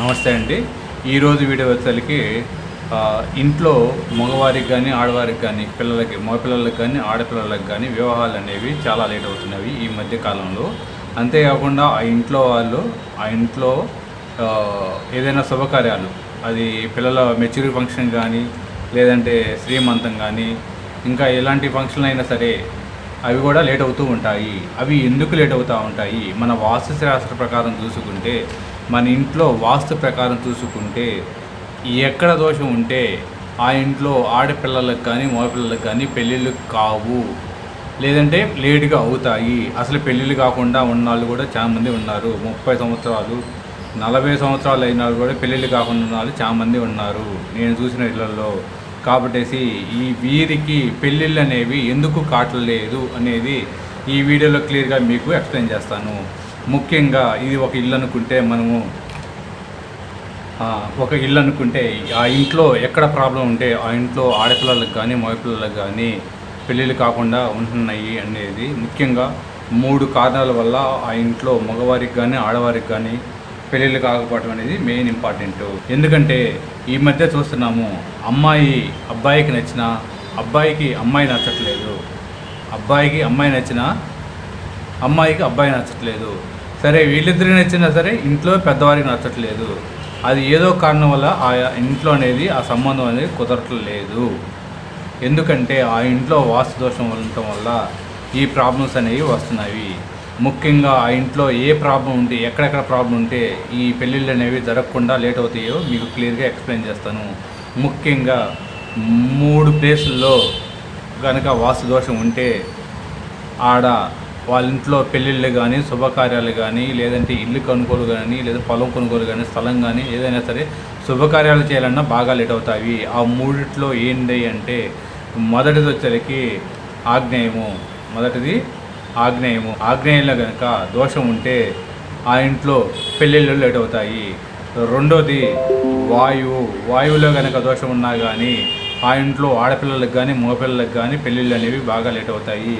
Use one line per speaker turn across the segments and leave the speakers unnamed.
నమస్తే అండి. ఈరోజు వీడియో వచ్చేసరికి ఇంట్లో మగవారికి కానీ ఆడవారికి కానీ పిల్లలకి మగపిల్లలకి కానీ ఆడపిల్లలకి కానీ వివాహాలు అనేవి చాలా లేట్ అవుతున్నవి ఈ మధ్య కాలంలో. అంతేకాకుండా ఆ ఇంట్లో వాళ్ళు ఆ ఇంట్లో ఏదైనా శుభకార్యాలు అది పిల్లల మెచ్యూరిటీ ఫంక్షన్ కానీ లేదంటే శ్రీమంతం కానీ ఇంకా ఎలాంటి ఫంక్షన్ అయినా సరే అవి కూడా లేట్ అవుతూ ఉంటాయి. అవి ఎందుకు లేట్ అవుతూ ఉంటాయి? మన వాస్తుశాస్త్ర ప్రకారం చూసుకుంటే మన ఇంట్లో వాస్తు ప్రకారం చూసుకుంటే ఎక్కడ దోషం ఉంటే ఆ ఇంట్లో ఆడపిల్లలకు కానీ మగపిల్లలకు కానీ పెళ్ళిళ్ళు కావు. లేదంటే లేటుగా అవుతాయి. అసలు పెళ్ళిళ్ళు కాకుండా ఉన్న వాళ్ళు కూడా చాలామంది ఉన్నారు. ముప్పై సంవత్సరాలు నలభై సంవత్సరాలు అయిన వాళ్ళు కూడా పెళ్ళిళ్ళు కాకుండా ఉన్న వాళ్ళు చాలామంది ఉన్నారు. నేను చూసిన ఇళ్ళలో కాబట్టేసి ఈ వీరికి పెళ్ళిళ్ళు అనేవి ఎందుకు కాటలేదు అనేది ఈ వీడియోలో క్లియర్గా మీకు ఎక్స్ప్లెయిన్ చేస్తాను. ముఖ్యంగా ఇది ఒక ఇల్లు అనుకుంటే మనము ఒక ఇల్లు అనుకుంటే ఆ ఇంట్లో ఎక్కడ ప్రాబ్లం ఉంటే ఆ ఇంట్లో ఆడపిల్లలకు కానీ మగపిల్లలకు కానీ పెళ్ళిళ్ళు కాకుండా ఉంటున్నాయి అనేది ముఖ్యంగా మూడు కారణాల వల్ల ఆ ఇంట్లో మగవారికి కానీ ఆడవారికి కానీ పెళ్ళిళ్ళు కాకపోవడం అనేది మెయిన్ ఇంపార్టెంట్. ఎందుకంటే ఈ మధ్య చూస్తున్నాము అమ్మాయి అబ్బాయికి నచ్చిన అబ్బాయికి అమ్మాయి నచ్చట్లేదు. అబ్బాయికి అమ్మాయి నచ్చిన అమ్మాయికి అబ్బాయి నచ్చట్లేదు. సరే వీళ్ళిద్దరికి నచ్చినా సరే ఇంట్లో పెద్దవారికి నచ్చట్లేదు. అది ఏదో కారణం వల్ల ఆ ఇంట్లో అనేది ఆ సంబంధం అనేది కుదరట్లేదు. ఎందుకంటే ఆ ఇంట్లో వాస్తు దోషం ఉండటం వల్ల ఈ ప్రాబ్లమ్స్ అనేవి వస్తున్నాయి. ముఖ్యంగా ఆ ఇంట్లో ఏ ప్రాబ్లం ఉంటే ఎక్కడెక్కడ ప్రాబ్లం ఉంటే ఈ పెళ్ళిళ్ళు అనేవి జరగకుండా లేట్ అవుతాయో మీకు క్లియర్గా ఎక్స్ప్లెయిన్ చేస్తాను. ముఖ్యంగా మూడు ప్లేసుల్లో కనుక వాస్తు దోషం ఉంటే ఆడ వాళ్ళ ఇంట్లో పెళ్ళిళ్ళు కానీ శుభకార్యాలు కానీ లేదంటే ఇల్లు కొనుగోలు కానీ లేదా పొలం కొనుగోలు కానీ స్థలం కానీ ఏదైనా సరే శుభకార్యాలు చేయాలన్నా బాగా లేట్ అవుతాయి. ఆ మూడిట్లో ఏంటి అంటే మొదటిది వచ్చేసరికి ఆగ్నేయము. మొదటిది ఆగ్నేయము. ఆగ్నేయంలో కనుక దోషం ఉంటే ఆ ఇంట్లో పెళ్ళిళ్ళు లేట్ అవుతాయి. రెండోది వాయువు. వాయువులో కనుక దోషం ఉన్నా కానీ ఆ ఇంట్లో ఆడపిల్లలకు కానీ మగపిల్లలకు కానీ పెళ్ళిళ్ళు అనేవి బాగా లేట్ అవుతాయి.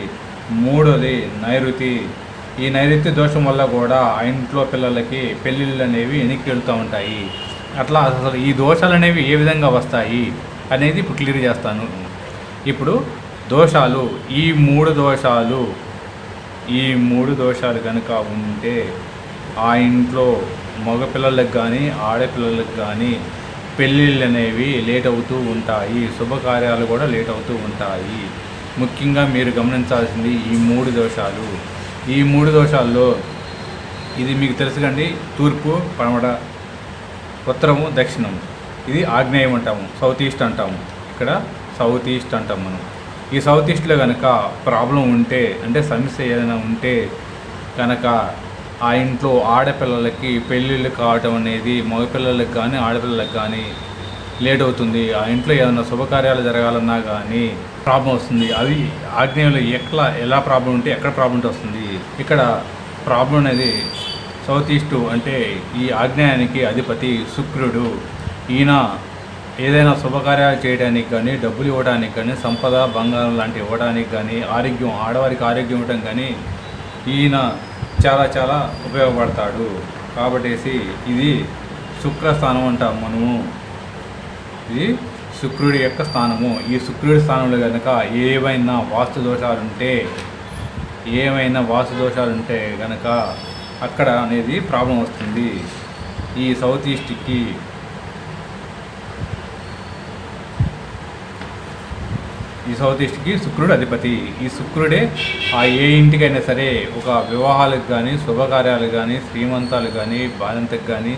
మూడోది నైరుతి. ఈ నైరుతి దోషం వల్ల కూడా ఆ ఇంట్లో పిల్లలకి పెళ్ళిళ్ళు అనేవి వెనక్కి వెళ్తూ ఉంటాయి. అట్లా అసలు ఈ దోషాలు అనేవి ఏ విధంగా వస్తాయి అనేది ఇప్పుడు క్లియర్ చేస్తాను. ఇప్పుడు దోషాలు ఈ మూడు దోషాలు ఈ మూడు దోషాలు కనుక ఉంటే ఆ ఇంట్లో మగపిల్లలకు కానీ ఆడపిల్లలకు కానీ పెళ్ళిళ్ళు అనేవి లేట్ అవుతూ ఉంటాయి. శుభకార్యాలు కూడా లేట్ అవుతూ ఉంటాయి. ముఖ్యంగా మీరు గమనించాల్సింది ఈ మూడు దోషాలు. ఈ మూడు దోషాల్లో ఇది మీకు తెలుసుకండి తూర్పు పడమట ఉత్తరము దక్షిణం ఇది ఆగ్నేయం అంటాము సౌత్ ఈస్ట్ అంటాము. ఇక్కడ సౌత్ ఈస్ట్ అంటాం మనం. ఈ సౌత్ ఈస్ట్లో కనుక ప్రాబ్లం ఉంటే అంటే సమస్య ఏదైనా ఉంటే కనుక ఆ ఇంట్లో ఆడపిల్లలకి పెళ్ళిళ్ళు కావటం అనేది మగపిల్లలకు కానీ ఆడపిల్లలకు కానీ లేట్ అవుతుంది. ఆ ఇంట్లో ఏదైనా శుభకార్యాలు జరగాలన్నా కానీ ప్రాబ్లం వస్తుంది. అది ఆగ్నేయంలో ఎట్లా ఎలా ప్రాబ్లం ఉంటే ఎక్కడ ప్రాబ్లం ఉంటే వస్తుంది. ఇక్కడ ప్రాబ్లం అనేది సౌత్ ఈస్టు అంటే ఈ ఆగ్నేయానికి అధిపతి శుక్రుడు. ఈయన ఏదైనా శుభకార్యాలు చేయడానికి కానీ డబ్బులు ఇవ్వడానికి కానీ సంపద బంగారం లాంటివి ఇవ్వడానికి కానీ ఆరోగ్యం ఆడవారికి ఆరోగ్యం ఇవ్వడం కానీ ఈయన చాలా చాలా ఉపయోగపడతాడు. కాబట్టేసి ఇది శుక్రస్థానం అంటాం మనము. ఇది శుక్రుడి యొక్క స్థానము. ఈ శుక్రుడి స్థానంలో కనుక ఏవైనా వాస్తు దోషాలుంటే ఏమైనా వాస్తు దోషాలు ఉంటే కనుక అక్కడ అనేది ప్రాబ్లం వస్తుంది. ఈ సౌత్ ఈస్ట్కి ఈ సౌత్ ఈస్ట్కి శుక్రుడు అధిపతి. ఈ శుక్రుడే ఆ ఏ ఇంటికైనా సరే ఒక వివాహాలకు కానీ శుభకార్యాలకు కానీ శ్రీమంతాలు కానీ బాధంతకు కానీ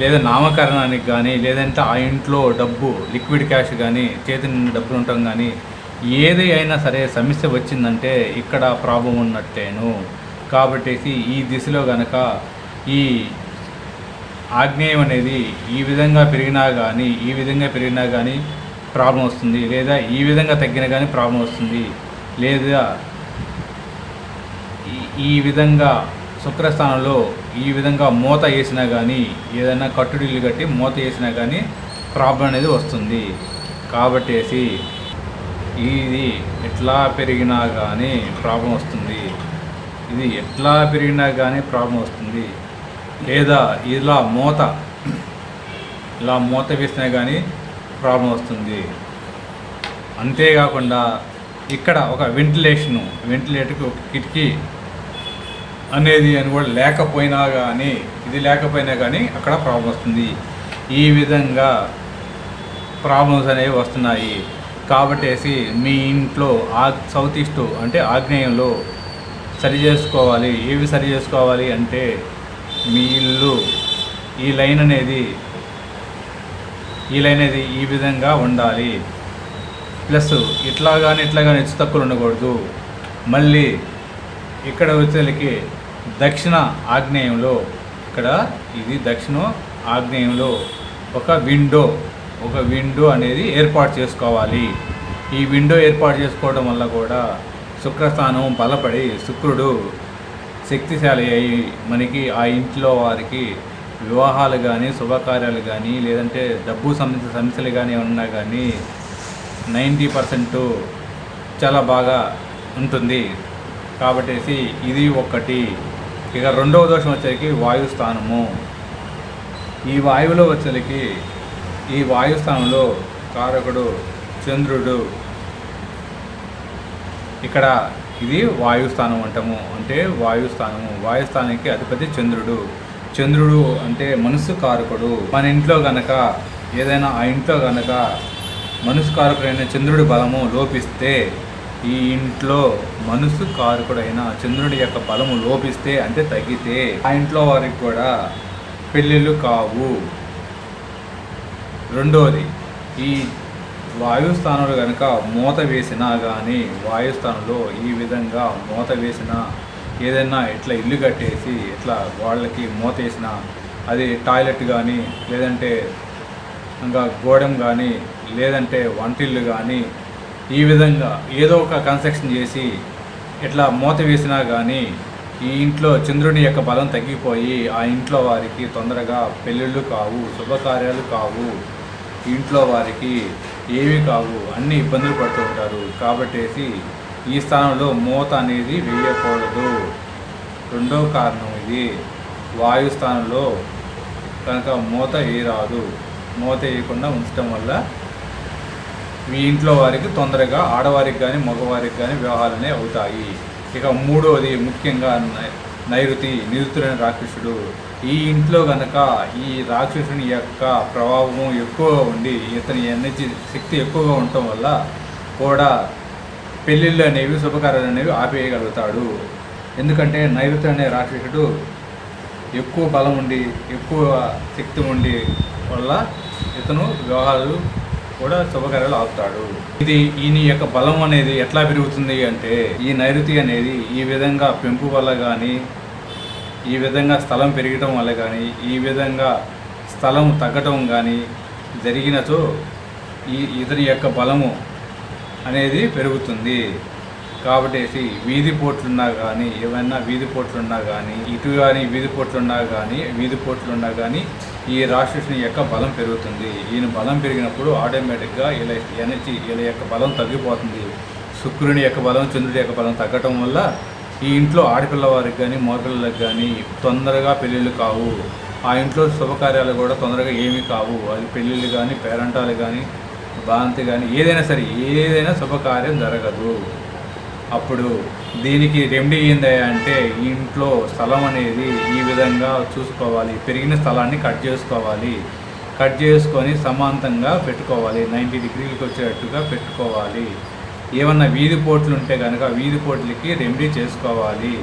లేదా నామకరణానికి కానీ లేదంటే ఆ ఇంట్లో డబ్బు లిక్విడ్ క్యాష్ కానీ చేతి నిండా డబ్బులు ఉండటం కానీ ఏది అయినా సరే సమస్య వచ్చిందంటే ఇక్కడ ప్రాబ్లం ఉన్నట్టేను. కాబట్టేసి ఈ దిశలో గనక ఈ ఆగ్నేయం అనేది ఈ విధంగా పెరిగినా కానీ ఈ విధంగా పెరిగినా కానీ ప్రాబ్లం వస్తుంది. లేదా ఈ విధంగా తగ్గినా కానీ ప్రాబ్లం వస్తుంది. లేదా ఈ విధంగా శుక్రస్థానంలో ఈ విధంగా మూత వేసినా కానీ ఏదైనా కట్టుడిల్లు కట్టి మూత వేసినా కానీ ప్రాబ్లం అనేది వస్తుంది. కాబట్టేసి ఇది ఎట్లా పెరిగినా కానీ ప్రాబ్లం వస్తుంది. ఇది ఎట్లా పెరిగినా కానీ ప్రాబ్లం వస్తుంది. లేదా ఇలా మూత ఇలా మూత వేసినా కానీ ప్రాబ్లం వస్తుంది. అంతేకాకుండా ఇక్కడ ఒక వెంటిలేషను వెంటిలేటర్కి ఒక కిటికీ అనేది అని కూడా లేకపోయినా కానీ ఇది లేకపోయినా కానీ అక్కడ ప్రాబ్లం వస్తుంది. ఈ విధంగా ప్రాబ్లమ్స్ అనేవి వస్తున్నాయి. కాబట్టేసి మీ ఇంట్లో ఆ సౌత్ ఈస్ట్ అంటే ఆగ్నేయంలో సరి చేసుకోవాలి. ఏవి సరి చేసుకోవాలి అంటే మీ ఇల్లు ఈ లైన్ అనేది ఈ లైన్ అనేది ఈ విధంగా ఉండాలి. ప్లస్ ఇట్లా కానీ ఇట్లా కానీ హెచ్చు తక్కువలు ఉండకూడదు. మళ్ళీ ఇక్కడ వచ్చేసరికి దక్షిణ ఆగ్నేయంలో ఇక్కడ ఇది దక్షిణ ఆగ్నేయంలో ఒక విండో ఒక విండో అనేది ఏర్పాటు చేసుకోవాలి. ఈ విండో ఏర్పాటు చేసుకోవడం వల్ల కూడా శుక్రస్థానం బలపడి శుక్రుడు శక్తిశాలి అయి మనకి ఆ ఇంట్లో వారికి వివాహాలు కానీ శుభకార్యాలు కానీ లేదంటే డబ్బు సంబంధించిన సమస్యలు కానీ ఉన్నా కానీ నైంటీ పర్సెంట్ చాలా బాగా ఉంటుంది. కాబట్టేసి ఇది ఒకటి ఇక రెండవ దోషం వచ్చేకి వాయుస్థానము ఈ వాయువులో వచ్చేకి ఈ వాయుస్థానంలో కారకుడు చంద్రుడు ఇక్కడ ఇది వాయుస్థానం అంటాము. అంటే వాయుస్థానము వాయుస్థానానికి అధిపతి చంద్రుడు. చంద్రుడు అంటే మనసు కారకుడు. మన ఇంట్లో గనక ఏదైనా ఆ ఇంట్లో గనక మనసు కారకుడైన చంద్రుడి బలము లోపిస్తే ఈ ఇంట్లో మనసు కారకుడైన చంద్రుడి యొక్క బలము లోపిస్తే అంటే తగ్గితే ఆ ఇంట్లో వారికి కూడా పెళ్ళిళ్ళు కావు. రెండోది ఈ వాయుస్థానంలో కనుక మూత వేసినా కానీ వాయుస్థానంలో ఈ విధంగా మూత వేసిన ఏదైనా ఇట్లా ఇల్లు కట్టేసి ఇట్లా వాళ్ళకి మూత వేసిన అది టాయిలెట్ కానీ లేదంటే ఇంకా గోడెం కానీ లేదంటే వంటిల్లు కానీ ఈ విధంగా ఏదో ఒక కన్స్ట్రక్షన్ చేసి ఇట్లా మూత వేసినా కానీ ఈ ఇంట్లో చంద్రుని యొక్క బలం తగ్గిపోయి ఆ ఇంట్లో వారికి తొందరగా పెళ్ళిళ్ళు కావు శుభకార్యాలు కావు ఇంట్లో వారికి ఏమీ కావు అన్ని ఇబ్బందులు పడుతూ ఉంటారు. కాబట్టేసి ఈ స్థానంలో మూత అనేది వేయకూడదు. రెండో కారణం ఇది. వాయు స్థానంలో కనుక మూత వేయరాదు. మూత వేయకుండా ఉంచడం వల్ల మీ ఇంట్లో వారికి తొందరగా ఆడవారికి కానీ మగవారికి కానీ వివాహాలనే అవుతాయి. ఇక మూడవది ముఖ్యంగా నైరుతి నిరుతులైన రాక్షసుడు. ఈ ఇంట్లో గనక ఈ రాక్షసుని యొక్క ప్రభావము ఎక్కువగా ఉండి ఇతని ఎనర్జీ శక్తి ఎక్కువగా ఉండటం వల్ల కూడా పెళ్ళిళ్ళు అనేవి శుభకార్యాలు అనేవి ఆపేయగలుగుతాడు. ఎందుకంటే నైరుతి అనే రాక్షసుడు ఎక్కువ బలం ఉండి ఎక్కువ శక్తి ఉండి వల్ల ఇతను వివాహాలు కూడా శుభకార్యాలు ఆపుతాడు. ఇది ఈయన యొక్క బలం అనేది ఎట్లా పెరుగుతుంది అంటే ఈ నైరుతి అనేది ఈ విధంగా పెంపు వల్ల కానీ ఈ విధంగా స్థలం పెరగటం వల్ల కానీ ఈ విధంగా స్థలం తగ్గటం కానీ జరిగినచో ఈ ఇతని యొక్క బలము అనేది పెరుగుతుంది. కాబట్టి వీధి పోట్లున్నా కానీ ఏమైనా వీధి పోట్లున్నా కానీ ఇటు కానీ వీధి పోట్లున్నా కానీ వీధి పోట్లున్నా కానీ ఈ రాక్షసుని యొక్క బలం పెరుగుతుంది. ఈయన బలం పెరిగినప్పుడు ఆటోమేటిక్గా ఇలా ఎనర్జీ ఇలా యొక్క బలం తగ్గిపోతుంది. శుక్రుని యొక్క బలం చంద్రుడి యొక్క బలం తగ్గటం వల్ల ఈ ఇంట్లో ఆడపిల్లవారికి కానీ మగపిల్లలకు కానీ తొందరగా పెళ్ళిళ్ళు కావు. ఆ ఇంట్లో శుభకార్యాలు కూడా తొందరగా ఏమీ కావు. అది పెళ్ళిళ్ళు కానీ పేరంటాలు కానీ బాంతి కానీ ఏదైనా సరే ఏదైనా శుభకార్యం జరగదు. అప్పుడు దీనికి రెమెడీ ఏంది అంటే ఇంట్లో స్థలం అనేది ఈ విధంగా చూసుకోవాలి. పెరిగిన స్థలాన్ని కట్ చేసుకోవాలి. కట్ చేసుకొని సమాంతంగా పెట్టుకోవాలి. నైంటీ డిగ్రీలకు వచ్చేటట్టుగా పెట్టుకోవాలి. ఏమన్నా వీధి పోట్లు ఉంటే కనుక వీధి పోట్లకి రెమెడీ చేసుకోవాలి.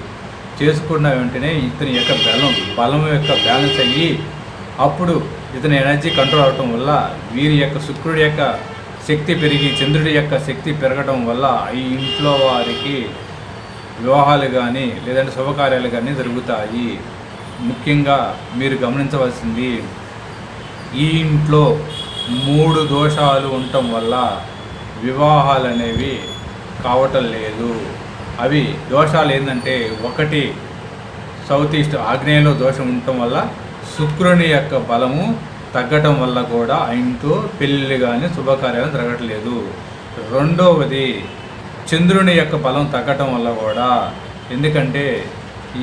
చేసుకున్న వెంటనే ఇతని యొక్క బలం బలం యొక్క బ్యాలెన్స్ అయ్యి అప్పుడు ఇతని ఎనర్జీ కంట్రోల్ అవటం వల్ల వీరి యొక్క శుక్రుడి యొక్క శక్తి పెరిగి చంద్రుడి యొక్క శక్తి పెరగడం వల్ల ఈ ఇంట్లో వారికి వివాహాలు కానీ లేదంటే శుభకార్యాలు కానీ జరుగుతాయి. ముఖ్యంగా మీరు గమనించవలసింది ఈ ఇంట్లో మూడు దోషాలు ఉండటం వల్ల వివాహాలు అనేవి కావటం లేదు. అవి దోషాలు ఏంటంటే ఒకటి సౌత్ ఈస్ట్ ఆగ్నేయంలో దోషం ఉండటం వల్ల శుక్రుని యొక్క బలము తగ్గటం వల్ల కూడా ఆ ఇంట్లో పెళ్ళిళ్ళు కానీ శుభకార్యాలు జరగట్లేదు. రెండవది చంద్రుని యొక్క బలం తగ్గటం వల్ల కూడా ఎందుకంటే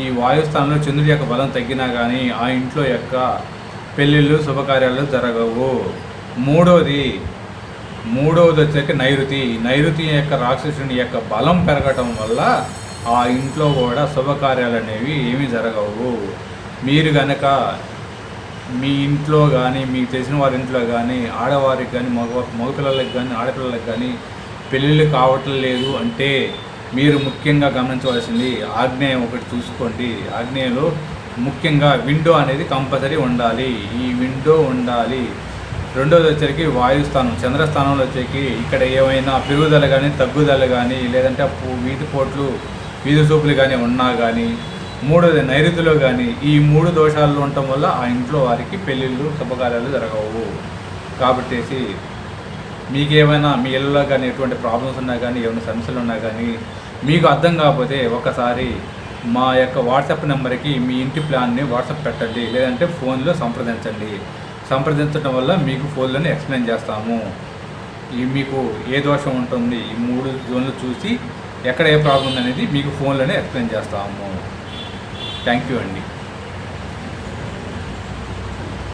ఈ వాయుస్థానంలో చంద్రుడి యొక్క బలం తగ్గినా కానీ ఆ ఇంట్లో యొక్క పెళ్ళిళ్ళు శుభకార్యాలు జరగవు. మూడోది మూడవది వచ్చేసరికి నైరుతి. నైరుతి యొక్క రాక్షసుని యొక్క బలం పెరగటం వల్ల ఆ ఇంట్లో కూడా శుభకార్యాలు అనేవి ఏమీ జరగవు. మీరు కనుక మీ ఇంట్లో కానీ మీకు తెలిసిన వారి ఇంట్లో కానీ ఆడవారికి కానీ మగ మగపిల్లలకి కానీ ఆడపిల్లలకి కానీ పెళ్ళిళ్ళు కావటం లేదు అంటే మీరు ముఖ్యంగా గమనించవలసింది ఆగ్నేయం ఒకటి చూసుకోండి. ఆగ్నేయంలో ముఖ్యంగా విండో అనేది కంపల్సరీ ఉండాలి. ఈ విండో ఉండాలి. రెండోది వచ్చరికి వాయుస్థానం చంద్రస్థానంలో వచ్చేకి ఇక్కడ ఏమైనా పెరుగుదల కానీ తగ్గుదల కానీ లేదంటే పు- వీధి పోట్లు వీధి చూపులు కానీ ఉన్నా కానీ మూడోది నైరుతిలో కానీ ఈ మూడు దోషాలు ఉండటం వల్ల ఆ ఇంట్లో వారికి పెళ్ళిళ్ళు శుభకార్యాలు జరగవు. కాబట్టి మీకేమైనా మీ ఇళ్ళలో కానీ ఎటువంటి ప్రాబ్లమ్స్ ఉన్నా కానీ ఏమైనా సమస్యలు ఉన్నా కానీ మీకు అర్థం కాకపోతే ఒకసారి మా యొక్క వాట్సాప్ నెంబర్కి మీ ఇంటి ప్లాన్ని వాట్సాప్ పెట్టండి లేదంటే ఫోన్లో సంప్రదించండి. సంప్రదించడం వల్ల మీకు ఫోన్లోనే ఎక్స్ప్లెయిన్ చేస్తాము. ఈ మీకు ఏ దోషం ఉంటుంది ఈ మూడు జోన్లు చూసి ఎక్కడ ఏ ప్రాబ్లం ఉంది అనేది మీకు ఫోన్లోనే ఎక్స్ప్లెయిన్ చేస్తాము. థ్యాంక్ యూ అండి